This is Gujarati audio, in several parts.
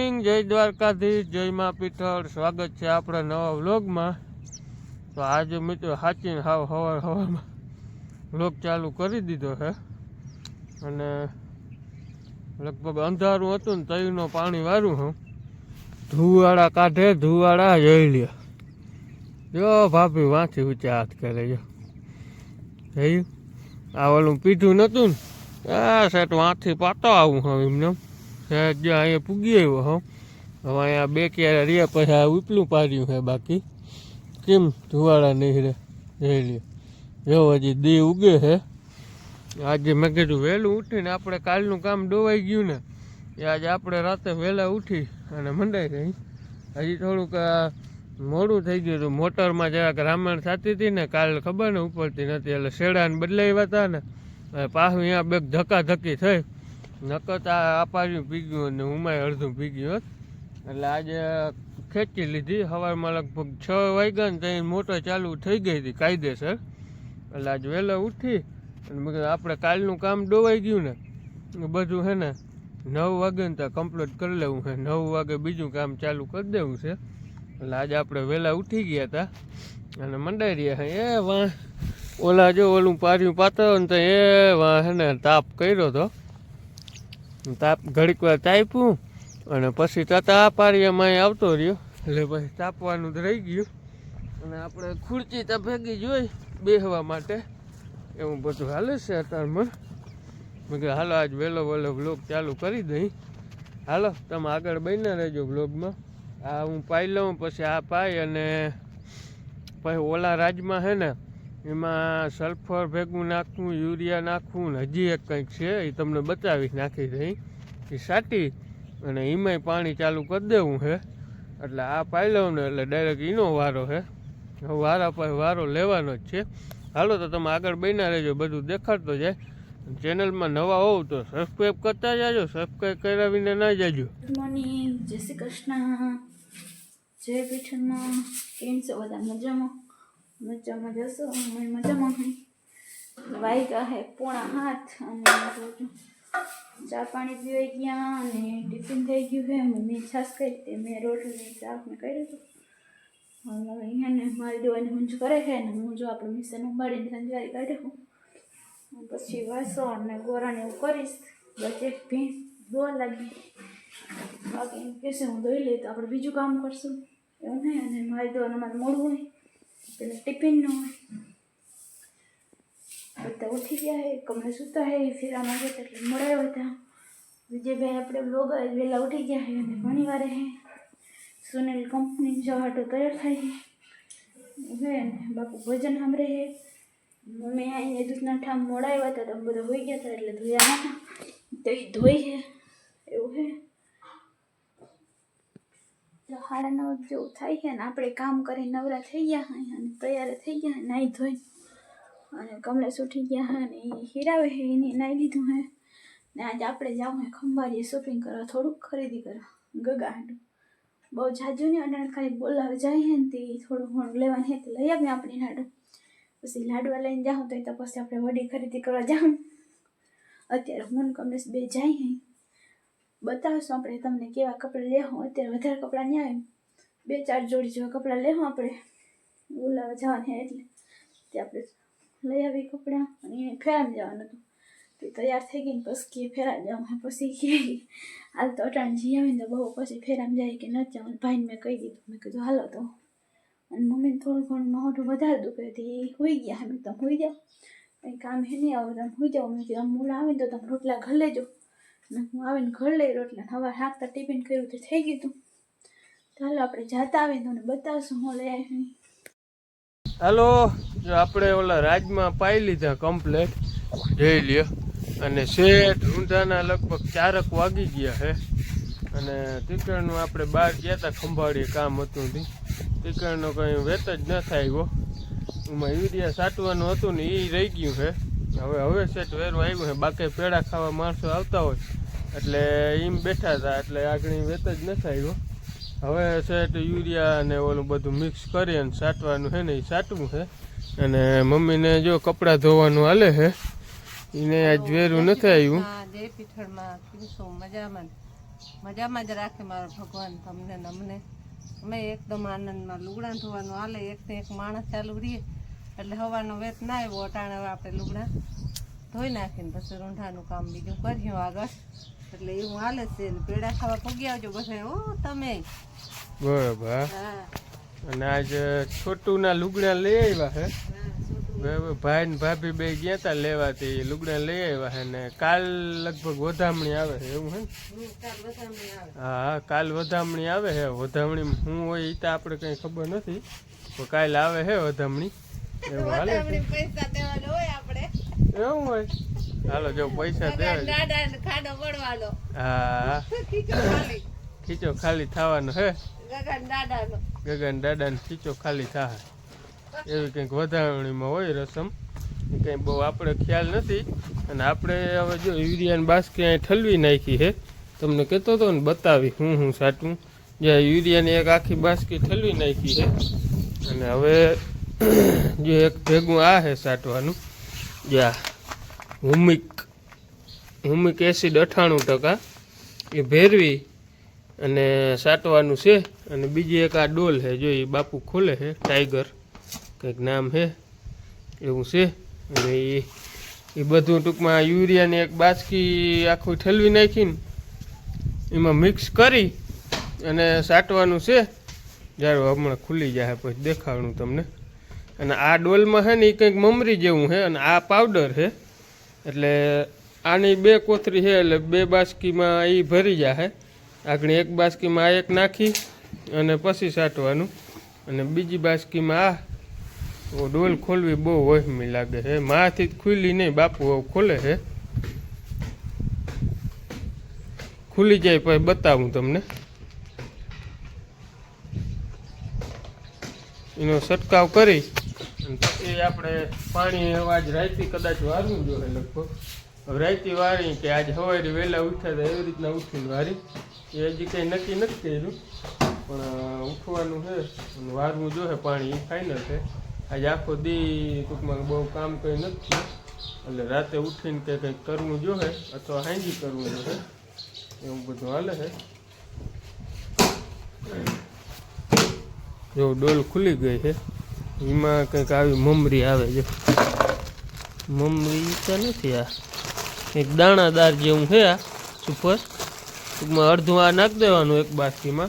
જય દ્વારકાધીશ, જય મા પીઠળ. સ્વાગત છે આપણા નવા વ્લોગમાં. તો આજે મિત્રો સાચીને હાવ હવાર હવામાં વ્લોગ ચાલુ કરી દીધો છે. અને લગભગ અંધારું હતું ને તઈનો પાણી વારું હું. ધુવાળા કાઢે ધુવાળા જોઈ લ્યો. જો ભાભી વાંચી ઊંચા હાથ કરે જો. આ ઓલું પીઠું નહોતું ને? આ સેટ વાંચી પાતો આવું હવે એમને. અહીંયા પૂગી આવ્યો, હો. હવે અહીંયા બે ક્યારે રહ્યા, પછી આ ઉપલું પાડ્યું છે બાકી. કેમ ધુવાળા નહીં રે લ્યો. જો હજી દી ઉગે છે. આજે મેં કીધું વહેલું ઉઠીને આપણે કાલનું કામ ડોવાઈ ગયું ને, એ આજે આપણે રાતે વહેલા ઉઠી અને મંડાઈ ગઈ હજી થોડુંક મોડું થઈ ગયું હતું. મોટરમાં જરાક રામાયણ સાચી હતી ને, કાલ ખબર ને ઉપડતી નથી, એટલે શેડાને બદલાવ્યા હતા ને પાછું અહીંયા બે ધક્કા ધક્કી થઈ. નકર આ અપાર્યું પી ગયું અને ઉમાય અડધું પી ગયું એટલે આજે ખેંચી લીધી. સવારમાં લગભગ છ વાગ્યા ને ત્યાં મોટર ચાલુ થઈ ગઈ હતી કાયદેસર. એટલે આજ વહેલા ઉઠી અને મેં આપણે કાલનું કામ ડોવાઈ ગયું ને. બધું છે ને, નવ વાગે ને ત્યાં કમ્પ્લીટ કરી લેવું છે. નવ વાગે બીજું કામ ચાલુ કરી દેવું છે. એટલે આજે આપણે વહેલા ઉઠી ગયા હતા. અને મંડાઈ રહ્યા એ વાહ. ઓલા જો ઓલું પાર્યું પાત્ર ને તો એ વાહ હે ને, તાપ કર્યો હતો તાપ ઘડીક વાર તાપ્યું અને પછી તાતા આ પારિયામાં અહીં આવતો રહ્યો. એટલે પછી તાપવાનું જ રહી ગયું. અને આપણે ખુરચી તો ભેગી જોઈ બેસવા માટે. એવું બધું હાલે છે અત્યારમાં મેં કીધું, હાલો, આજ વહેલો વહેલો બ્લોગ ચાલુ કરી દઈ. હાલો, તમે આગળ બન્યા રહેજો બ્લોગમાં આ હું પાઈ લઉં, પછી આ પાઈ અને પછી ઓલા રાજમાં છે ને એમાં સલ્ફર ભેગું નાખવું યુરિયા નાખવું ને હજી એક કંઈક છે, એ તમને બતાવીશ, નાખી દઈ એ સાટી અને એમાંય પાણી ચાલુ કરી દેવું છે. એટલે આ પાઈ ને એટલે ડાયરેક્ટ એનો વારો છે. વારા પાસે વારો લેવાનો જ છે. હાલો તો તમે આગળ બન્યા રહેજો, બધું દેખાડતો જાય. ચેનલમાં નવા હોવ તો સબસ્ક્રાઈબ કરતા જાજો સબસ્ક્રાઈબ કર્યા વિના ના જાજો. ગુડ મોર્નિંગ જય શ્રી કૃષ્ણ. જય પીઠનમાં કેમ છો? બધા મજામાં? મજામાં જશો અમે મજામાં હું વાયગા હે પોણા હાથ અને ચા પાણી પીવાઈ ગયા અને ટિફિન થઈ ગયું છે. મમ્મી છાશ કરી તે મેં રોટલી શાક ને કર્યું હતું હવે અહીંયા મારી દેવાની ઊંઝ કરે છે ને હું જો આપણે મિશન ઉંબાડીને સંજવારી કાઢ્યું પછી વાસો અને ગોરાને એવું કરીશ. બચે ભેંસ દોવા લાગી. બાકી એમ કહેશે હું દોઈ લઈ તો આપણે બીજું કામ કરશું. એવું નહીં, અને મારી દેવાનું અમારે મોડું હોય. પેલા ટિફિનનું બધા ઉઠી ગયા હે, કમરે સૂતા હે ફેરામાં ગયા એટલે મળાયો હતા વિજયભાઈ આપણે લોગ વહેલા ઉઠી ગયા હે અને ઘણી વાર હે. સુનિલ કંપની જવા હાટો તૈયાર થાય હે. બાપુ ભોજન સાંભળે હે. મમ્મી અહીંયા દૂધના ઠામ મોડા આવ્યા હતા તો બધા હોઈ ગયા હતા એટલે ધોયા હતા તો એ ધોઈ હે, એવું છે તો સાડા નવ જેવું થાય છે ને, આપણે કામ કરી નવરા થઈ ગયા હોય અને તૈયાર થઈ ગયા નાહી ધોઈ. અને કમલેશ ઉઠી ગયા હે અને એ હીરાવે છે એની નાહી લીધું હે. ને આજે આપણે જાઉં હે ખંભાળીએ શોપિંગ કરવા, થોડુંક ખરીદી કરવા. ગગા હાટું. બહુ જાજુ નહીં અને ખાલી બોલાવે જાય હે ને તે થોડું ઘણું લેવાનું હે તો લઈ આવીએ આપણી લાડુ. પછી લાડવા લઈને જાઉં તો પછી આપણે વડી ખરીદી કરવા જાઉં. અત્યારે હું કમલેશ બે જાય હે. બતાવશું આપણે તમને કેવા કપડાં લેવું અત્યારે વધારે કપડાં નહીં આવે બે ચાર જોડી જેવા કપડાં લેવું આપણે. બોલાવા જવાના એટલે. તે આપણે લઈ આવી કપડાં અને એને ફેરામાં જવાનું હતું. તે તૈયાર થઈ ગઈ ને પછી કે ફેરા હે પછી કે હાલ તો અટાણ જઈ આવીને તો બહુ પછી ફેરામાં જાય કે ન જવાનું ભાઈને મેં કહી દીધું. મેં કીધું, હાલો તો. અને મમ્મીને થોડું ઘણું મોઢું વધારે દુખે હતી હોઈ ગયા. અમે તમે હોઈ જાઓ. કંઈ કામ હે નહીં આવે તમે હોઈ જાઓ. મેં કીધું મૂળ આવે તો તમે રોટલા ઘર લેજો. ને હું આવીને ઘર લઈ રોટલા હવા હાકતા ટિફિન કર્યું તો થઈ ગયું હતું ચાલો આપણે જાતા આવીને તમને બતાવશું હું લઈ આવી હાલો આપણે ઓલા રાજમાં પાઈ લીધા કમ્પ્લેટ જઈ લ્યો. અને શેઠ ઊંધાના લગભગ ચારક વાગી ગયા છે. અને ટીકરનું આપણે બહાર ગયા હતા ખંભાળીએ, કામ હતું ટીકરનો કંઈ વેત જ ન થાય એમાં યુરિયા સાટવાનું હતું ને એ રહી ગયું છે. હવે હવે શેઠ વેરું આવ્યું છે. બાકી પેડા ખાવા માણસો આવતા હોય. એટલે એમ બેઠા હતા એટલે આગળ વેત જ ન આવ્યો. હવે સેટ યુરિયા અને ઓલું બધું મિક્સ કરી અને સાટવાનું છે ને એ સાટવું છે. અને મમ્મીને જો કપડાં ધોવાનું હાલે છે એને આજ વેરું નથી આવ્યું. મજામાં મજામાં જ રાખે મારો ભગવાન તમને ને અમને. અમે એકદમ આનંદમાં લુગડા ધોવાનું હાલે એકથી એક માણસ ચાલુ રહીએ એટલે હવાનો વેત ના આવ્યો અટાણે આપણે લુગડા ધોઈ નાખીને પછી રૂંઢાનું કામ બીજું કર્યું આગળ. એટલે એવું હાલે છે. પેડા ખાવા પગી આવજો બધા ઓ તમે. બરાબર. હા. હા અને આજ છોટુના લુગડા લઈ આવ્યા હે. હા, બરાબર ભાઈ ને ભાભી બે ગયા તા લેવાથી લુગડા લઈ આવ્યા હે ને કાલ લગભગ વધામણી આવે છે એવું હે ને? હું હા હા કાલ વધામણી આવે છે વધામણી હું હોય એ તો આપણે કંઈ ખબર નથી. તો કાલ આવે છે વધામણી. એવું હાલે એવું હોય. હાલો જો પૈસા દે ખાડો પડવાનો હા. ખીચો ખાલી. થવાનો હે? ગગન દાદાનો. ગગન દાદાને ખીચો ખાલી થાય. એવી કંઈક વધારણીમાં હોય રસમ. એ કંઈ બહુ આપણે ખ્યાલ નથી. અને આપણે હવે જો યુરિયાની બાસ્કી અહીં ઠલવી નાખી હે તમને કહેતો હતો ને બતાવી હું હું સાટું. જ્યાં યુરિયાની એક આખી બાસ્કી ઠલવી નાખી છે. અને હવે જે એક ભેગું આ છે સાટવાનું. જ્યાં હુમિક હુમિક એસિડ અઠ્ઠાણું ટકા. એ ભેરવી અને સાટવાનું છે અને બીજી એક આ ડોલ છે, જો એ બાપુ ખોલે છે, ટાઈગર, કંઈક નામ છે, એવું છે. અને એ એ બધું ટૂંકમાં યુરિયાની એક બાચકી આખું ઠલવી નાખીને એમાં મિક્સ કરી અને સાટવાનું છે. જ્યારે હમણાં ખુલી જાય, પછી દેખાડું તમને. અને આ ડોલમાં છે ને એ કંઈક મમરી જેવું છે અને આ પાવડર છે. એટલે આની બે કોથરી છે, એટલે બે બાસ્કીમાં એ ભરી જાય આગળ એક બાસ્કીમાં આ એક નાખી અને પછી સાટવાનું. અને બીજી બાસ્કીમાં આ. ડોલ ખોલવી બહુ વહેમી લાગે છે. માથી જ ખુલ્લી નહીં, બાપુ ખોલે છે. ખુલી જાય પછી બતાવું તમને. એનો છંટકાવ કરી. પછી આપણે પાણી આજ રાયતી કદાચ વારવું જોઈએ લગભગ. રાયતી વારી કે આજ સવારે વહેલા ઉઠ્યા હતા એવી રીતના ઉઠીને વારી. એ હજી કંઈ નક્કી નથી કર્યું, પણ ઉઠવાનું છે અને વારવું જોઈએ, પાણી એ ફાઇનલ છે. આજે આખો દી ટૂંકમાં બહુ કામ કંઈ નથી એટલે રાતે ઉઠીને કંઈ કંઈક કરવું જોઈએ અથવા હાંજી કરવું જોઈએ. એવું બધું હાલે છે. જો ડોલ ખુલી ગઈ છે. એમાં કંઈક આવી મમરી આવે છે. મમરી તો નથી આ. એક દાણાદાર જેવું છે આ સુપર ટૂંકમાં અડધું આ નાખી દેવાનું એક બાસ્કીમાં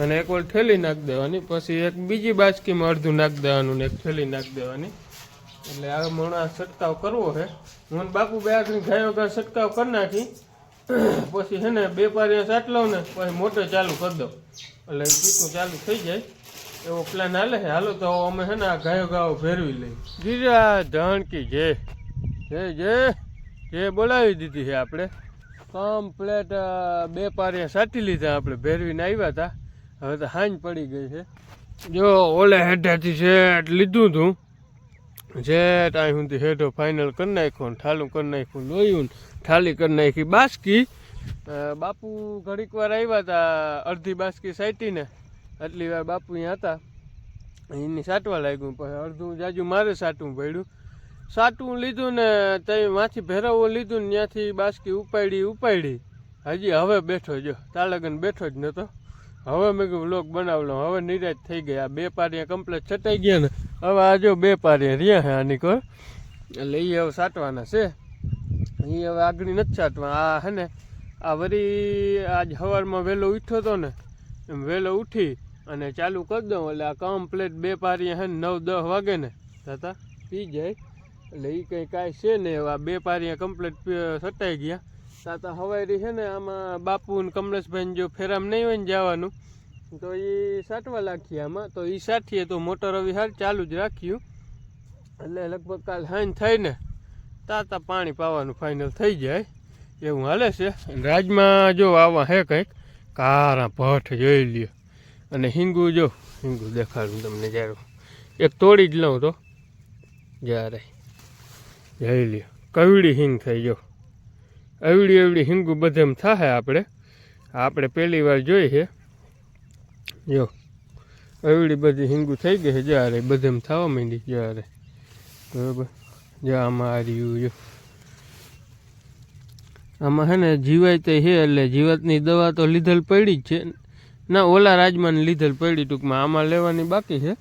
અને એક વાર ઠેલી નાખી દેવાની. પછી એક બીજી બાસ્કીમાં અડધું નાખી દેવાનું ને એક ઠેલી નાખી દેવાની. એટલે આ હમણાં છંટકાવ કરવો છે. હું ને બાપુ બે આગળ ગાયો ગાય છંટકાવ કરી નાખી. પછી છે ને, બે પારિયા સાટલો ને, પછી મોટર ચાલુ કરી દો એટલે ચીકું ચાલુ થઈ જાય. એવો પ્લાન હાલે છે? હાલો તો અમે છે ને આ ગાયો ગાયો ફેરવી લઈ ગીરા ધણકી જે. જે જે જે બોલાવી દીધી છે આપણે. કમ્પ્લેટ બે પારિયા સાટી લીધા આપણે, ભેરવીને આવ્યા હતા હવે તો હાંજ પડી ગઈ છે. જો ઓલે હેઠાથી શેઠ લીધું હતું જે ટાઈમ સુધી હેઠો ફાઇનલ કરી નાખ્યો ને ઠાલું કરી નાખ્યું, લોયું ને ઠાલી કરી નાખી. બાસ્કી બાપુ ઘડીક વાર આવ્યા હતા અડધી બાસ્કી સાઈટીને આટલી વાર બાપુ અહીંયા હતા. એની સાટવા લાગ્યું પણ અડધું જાજુ મારે સાટવું પડ્યું. સાટવું લીધું ને ત્યાં માથી ભેરવવું લીધું ને ત્યાંથી બાસકી ઉપાડી ઉપાડી. હજી હવે બેઠો જો. તાળગન બેઠો જ નહોતો હવે મેં કીધું, લોક બનાવલો હવે નિરાશ થઈ ગયા. બે પારિયા કમ્પ્લેટ છટાઈ ગયા ને. હવે આ જો બે પારિયા રહ્યા હે આની કોઈ એટલે એ હવે સાટવાના છે. એ હવે આગળ નથી સાટવા. આ હે ને, આ વળી આજ સવારમાં વહેલો ઉઠ્યો હતો ને, એમ વહેલો ઉઠી અને ચાલુ કરી દઉં, એટલે આ કમ્પ્લેટ બે પારિયા હે નવ દસ વાગે ને. થતા પી જાય. એટલે એ કંઈ કાંઈ છે ને એવા બે પારિયા કમ્પ્લેટ સટાઈ ગયા. તાતા હવારી છે ને આમાં બાપુ ને કમલેશભાઈ જો ફેરામ નહીં હોય ને જવાનું, તો એ સાટવા લાખીએ આમાં. તો એ સાઠીએ તો મોટર હાલ ચાલુ જ રાખ્યું. એટલે લગભગ કાલ હાઈન થઈને તાતા પાણી પાવાનું ફાઇનલ થઈ જાય. એવું હાલે છે. રાજમાં જો આવા હે કંઈક, કારા ભઠ જોઈ લ્યો. અને હિંગુ જો, હિંગુ દેખાડું તમને જ્યારે. એક તોડી જ લઉં તો. જ્યારે. જઈ લ્યો કવડી હિંગ થઈ ગયો. અવડી અવડી હિંગુ બધેમ થાય આપણે. આપણે પહેલી વાર જોઈ છે. જો અવડી બધી હિંગુ થઈ ગઈ છે, જ્યારે બધેમ થવા માંડી જ્યારે. બરાબર? જો, આમાં આ જો. આમાં છે ને જીવાય તે છે એટલે જીવાતની દવા તો લીધેલ પડી જ છે. ના, ઓલા રાજમાને લીધેલ પડી ટૂંકમાં. આમાં લેવાની બાકી છે.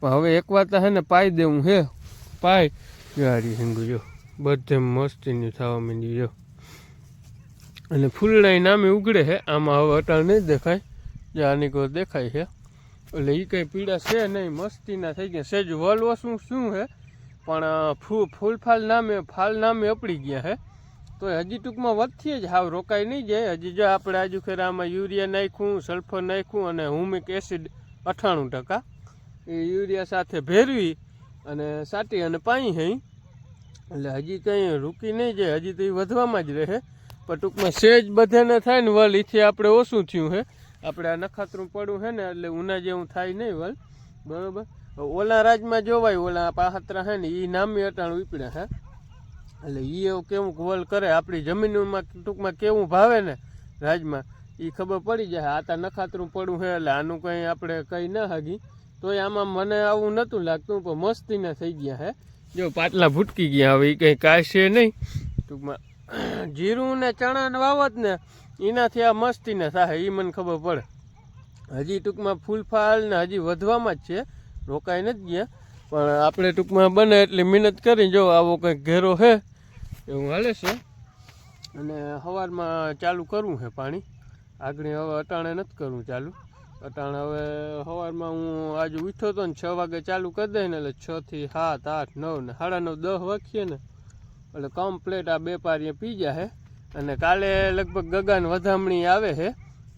પણ હવે એક વાત હે ને, પાઈ દેવું હે પાય ગાડી હિંગુ જો. બધે મસ્તીની થવા માંડી જો. અને ફૂલડાઈ નામે ઉગડે છે. આમાં હવે અટાણ નહીં દેખાય. જે આની કોઈ દેખાય છે. એટલે એ કંઈ પીડા છે નહીં. મસ્તીના થઈ ગયા. સેજ વલવો શું શું છે? પણ, ફૂ ફૂલ ફાલ નામે ફાલ નામે અપડી ગયા છે. તો હજી ટૂંકમાં વધથી જ. હાવ રોકાઈ નહીં જાય. હજી જો આપણે આજુ ખેર આમાં યુરિયા નાખ્યું, સલ્ફર નાખ્યું અને હુમિક એસિડ અઠ્ઠાણું ટકા. એ યુરિયા સાથે ભેરવી અને સાટી અને પાણી હઈ. એટલે હજી કંઈ રૂકી નહીં જાય. હજી તો એ વધવામાં જ રહે. પણ ટૂંકમાં સેજ બધાને થાય ને વલ. એથી આપણે ઓછું થયું છે આપણે આ નખાતરું પડવું છે ને એટલે ઉના જેવું થાય નહીં વલ. બરાબર? ઓલા રાજમાં જોવાય, ઓલા પાહતરા હે ને એ નામી અટાણું ઉપડ્યા હે. એટલે એ એવું કેવું કોલ કરે, આપણી જમીનમાં ટૂંકમાં કેવું ભાવે ને રાજમાં એ ખબર પડી જાય, આ તા નખાતરું પડવું છે એટલે આનું કંઈ આપણે કંઈ ના હાગી. તોય આમાં મને આવું નહોતું લાગતું, પણ મસ્તીના થઈ ગયા હે. જો પાટલા ભૂટકી ગયા, હવે એ કંઈ કાશે નહીં. ટૂંકમાં જીરું ને ચણાને વાવત ને, એનાથી આ મસ્તીને થાય એ મને ખબર પડે. હજી ટૂંકમાં ફૂલફાલ ને હજી વધવામાં જ છે, રોકાઈ નથી ગયા. પણ આપણે ટૂંકમાં બને એટલી મહેનત કરી, જો આવો કંઈક ઘેરો છે એવું હાલે છે? અને સવારમાં ચાલુ કરવું છે પાણી. આગળ હવે અટાણે નથી કરવું ચાલુ. અટાણે હવે સવારમાં હું આજે ઉઠ્યો હતો ને છ વાગે ચાલુ કરી દઈએ ને એટલે છથી સાત, આઠ, નવ ને સાડા નવ, દસ વાગીએ ને એટલે કમ્પ્લેટ આ બે પારીએ પી જાય અને કાલે લગભગ ગગન વધામણી આવે છે.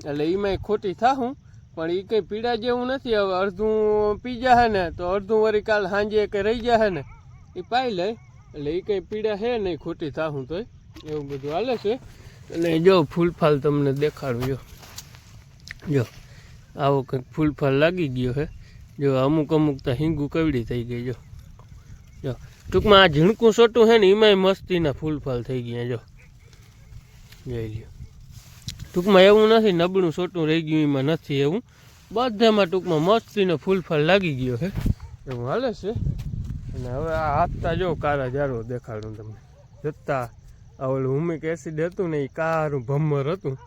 એટલે એમાંય ખોટી થાહું, પણ એ કંઈ પીડા જેવું નથી. હવે અડધું પી જાય ને તો અડધું વળી કાલ સાંજે કે રહી જાય ને એ પાઈ લે એટલે એ કંઈ પીડા છે નહીં ખોટી થાહું તોય. એવું બધું હાલે છે. અને જો ફૂલફાલ તમને દેખાડું, જો. જો, આવો કંઈક ફૂલફાલ લાગી ગયો છે જો, અમુક અમુક તો હિંગુ કવડી થઈ ગઈ, જો. જો, ટૂંકમાં આ ઝીણકું સોટું છે ને, એમાંય મસ્તીના ફૂલફાલ થઈ ગયા, જો. જઈ લ્યો. ટૂંકમાં એવું નથી, નબળું સોટું રહી ગયું, એમાં નથી એવું. બધામાં ટૂંકમાં મસ્તીનો ફૂલફાલ લાગી ગયો છે એવું હાલે છે. અને હવે આ હાથતા જો કારા જારો દેખાડું તમને. જતા આ ઓલું હુમિક એસિડ હતું ને એ કારું ભમર હતું.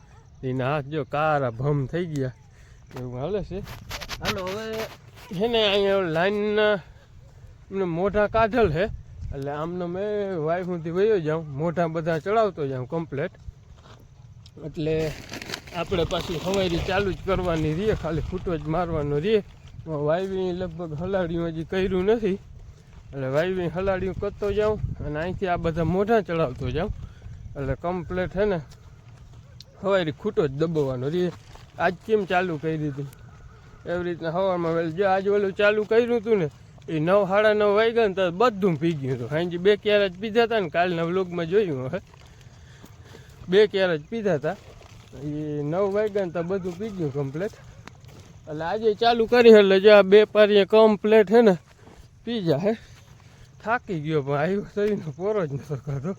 એના હાથ જો કારા ભમ થઈ ગયા. એવું હાલે છે. હાલો, હવે છે ને અહીંયા લાઈનના મોઢા કાઢેલ છે. એટલે આમનો મેં વાઈફ સુધી વયો જાઉં. મોઢા બધા ચડાવતો જાઉં કમ્પ્લેટ એટલે આપણે પાછી હવારી ચાલુ જ કરવાની રહીએ. ખાલી ફૂટો જ મારવાનો રહીએ. વાયવી લગભગ હલાડ્યું હજી કર્યું નથી. એટલે વાયવી હલાડીયું કરતો જાઉં અને અહીંથી આ બધા મોઢા ચડાવતો જાઉં. એટલે કમ્પ્લેટ છે ને, હવારી ખૂટો જ દબાવવાનો. રહીએ આજ કેમ ચાલુ કરી દીધું? એવી રીતના હવામાં વેલ જો આજ ઓલું ચાલુ કર્યું હતું ને એ નવ, સાડા નવ વાગ્યા ને તો બધું પી ગયું હતું. હાંજી બે ક્યારે જ પીધા હતા ને, કાલના વ્લોગમાં જોયું હવે બે ક્યારે જ પીધા હતા એ નવ વાગ્યા ને તો બધું પી ગયું કમ્પ્લેટ એટલે આજે ચાલુ કરી, એટલે જો આ બે પારીએ કમ્પ્લેટ હે ને પી જાય થાકી ગયો, પણ આવ્યો શરીરનો પોરો જ નતો ખાતો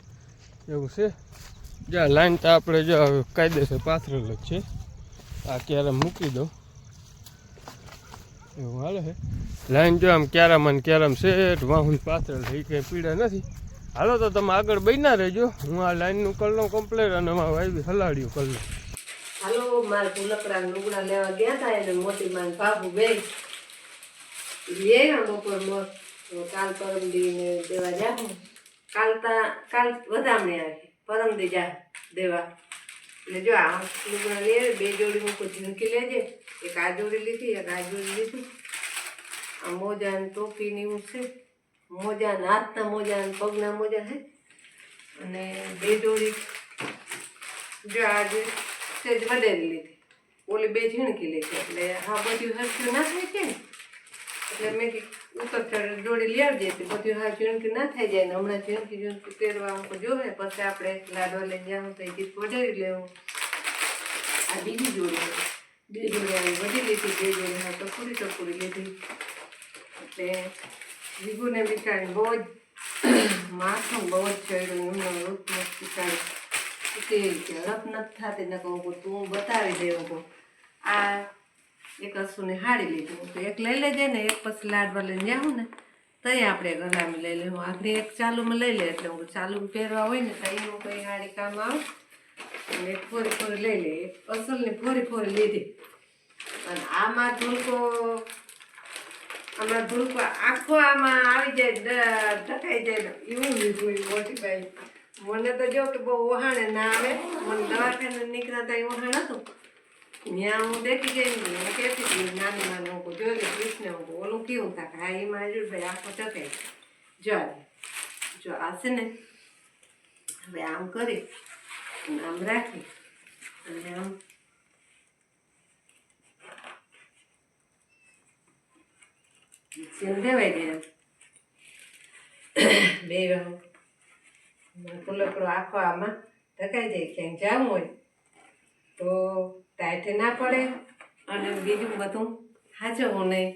એવું છે. જ્યાં લાઈન તો આપણે જો કાયદેસર પાથરેલ જ છે. આ ક્યારે મૂકી દઉં? એવું હાલે છે લાઈન જો આમ ક્યારામાં ને ક્યારામાં શેઠ વાહુન પાથરેલ છે એ કંઈ પીડા નથી. હાલો તો તમે આગળ બન્યા રહેજો. હું આ લાઈનનું કરી લઉં કમ્પ્લેટ અને મારા આવી હલાડ્યું કરી હાલો, મારે લુગડા લેવા ગયા હતા એટલે મોટી માં બાપુ બે એ બપોર મોર. તો કાલ પરમ દી ને દેવા જાઉં કાલ તા, કાલ વધામણી આવી. પરમ દી જા દેવા. એટલે જો આ લુગડા લે બે જોડી મૂકું, ઝીણકી લેજે. એક આ જોડી લીધી, એક આ જોડી લીધી. આ મોજા ને ટોપી ને એવું છે. મોજા ને હાથના મોજા ને પગના મોજા છે અને બે જોડી, જો આજે સેજ વધેરી લીધી. ઓલી બે ઝીણકી લીધી. એટલે હા બધું હરખ્યું ના કે? ને એટલે મેં કીધું ઉતર દોડી લઈ આવજે તે બધું હા ઝીણકી ના થઈ જાય ને હમણાં ઝીણકી ઝીણકી પહેરવા જોવે, પછી આપણે લાડો લઈને જાઉં તો ગીત વધારી લેવું. આ બીજી જોડી. બે જોડી વધી લીધી, બે જોડી હા ટપુરી ટપુરી લીધી. એટલે વિભુને બિચારી બહુ જ માથું બહુ જ ચડ્યું, એમનો રૂપ બિચારી કે ઝડપ નથી થતી કહું તું બતાવી દેવું કહું. આ એક અસુને હાડી લીધું. તો એક લઈ લેજે ને એક પછી લાડવા લઈને જાઉં ને તઈ આપણે ગલામી લઈ લેવું આગળ એક ચાલુમાં લઈ લે, એટલે હું ચાલુ પહેરવા હોય ને, તો એનું કંઈ હાડી કામ આવે. અને એક ફોરી ફોરી લઈ લે. એક અસલની ફોરી ફોરી લીધી. અને આમાં ધૂળકો આમાં ધૂળકો આખો આમાં આવી જાય ઢકાઈ જાય એવું લીધું મોટી બાઈ. મને તો જો કે બહુ વહાણે ના આવે. મને દવાખાને નીકળ્યા એ વહાણ હતું. ત્યાં હું દેખી ગઈ ને હું કહેતી હતી નાનું નાનું હું જોઈ લે કૃષ્ણ કહું, ઓલું કેવું થાય હા એ જો ભાઈ આખો ટકાઈ જો. જો આ છે ને હવે આમ કરી આમ રાખી અને આમ સીમ દેવાય દે બે પુલકડો આખો આમાં ઢકાઈ જાય ક્યાંક જવું હોય તો ટાઈટે ના પડે અને બીજું બધું હાચવવું નહીં.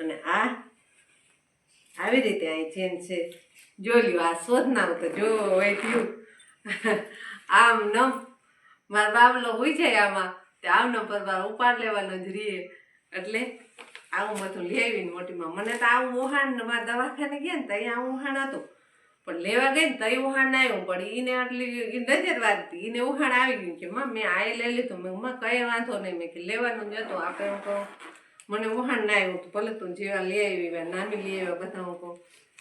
અને આ આવી રીતે અહીં ચેન છે. જોઈ લ્યો, આ શોધ તો જો હોય થયું. આમ ન, મારા બાબલો હોય જાય આમાં. તે આવનો પરવાર ઉપાડ લેવાનો જ રીએ. એટલે આવું બધું લઈ આવીને મોટીમાં. મને તો આવું વહાણ મારા દવાખાને ગયા ને તો અહીંયા આવું હતું. પણ લેવા ગઈ ને તો ઉહાણ વહાણ ના આવ્યું પણ એને આટલી નજર વાગતી એને વહાણ આવી ગયું કે માં મેં આ લઈ લીધું. મેં માં કઈ વાંધો નહીં. મેં કે લેવાનું જ હતું આપણે હું કહું. મને ઉહાણ ના આવ્યું હતું ભલે તું જેવા લઈ આવી નાની લઈ આવ્યા બધા હું કહું.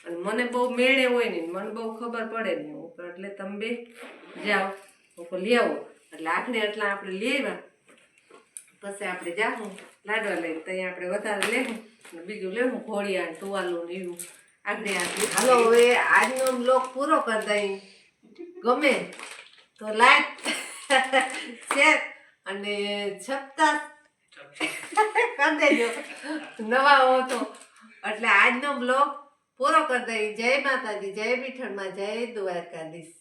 અને મને બહુ મેળે હોય ને મને બહુ ખબર પડે નહીં હું કહું, એટલે તમે બે જાઓ. હું કહું, લઈ આવો. એટલે આખરે એટલા આપણે લઈ આવ્યા પછી આપણે જાઉં લાડવા લઈને ત્યાં આપણે વધારે લેવું બીજું લેવું ઘોડિયા ને ટુવાલું ને એવું આગળ આપી હાલો, હવે આજનો બ્લોગ પૂરો કરી દઈ ગમે તો લાઈક શેર અને છપતા કરી દેજો. નવા હો તો. એટલે આજનો બ્લોગ પૂરો કરી દઈ જય માતાજી, જય વિઠ્ઠલમાં જય દ્વારકાધીશ.